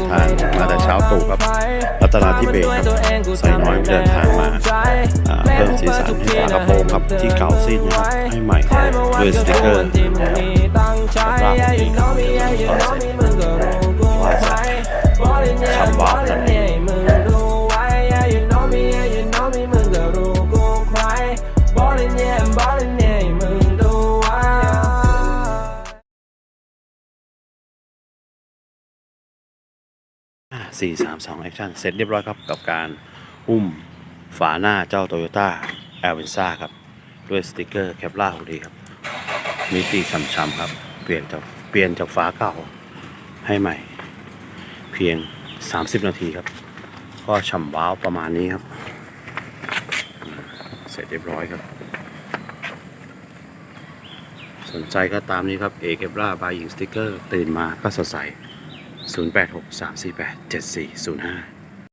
ดินทางมาแต่เช้าตรู่ครับรัตนาธิเบศครับใส่น้อยเดินทางมาอ่าเพิ่มสีสันให้ฝากระโปรงครับที่เก่าซีดนะครับให้ใหม่ด้วยสติกเกอร์คำว้าวนั่นเอง สี่สามสองแอคชั่นเสร็จเรียบร้อยครับกับการอุ้มฝาหน้าเจ้าโตโยต้าแอลวินซ่าครับ ด้วยสติกเกอร์แคปล่าดีครับ มีตีช้ำๆครับ เปลี่ยนจากเปลี่ยนจากฝาเก่าให้ใหม่ เพียง 30 นาทีครับ ก็ฉ่ำว้าวประมาณนี้ครับ เสร็จเรียบร้อยครับ สนใจก็ตามนี้ครับเอเกบราบายหญิงสติกเกอร์ ตื่นมาก็สดใส 086 348 7405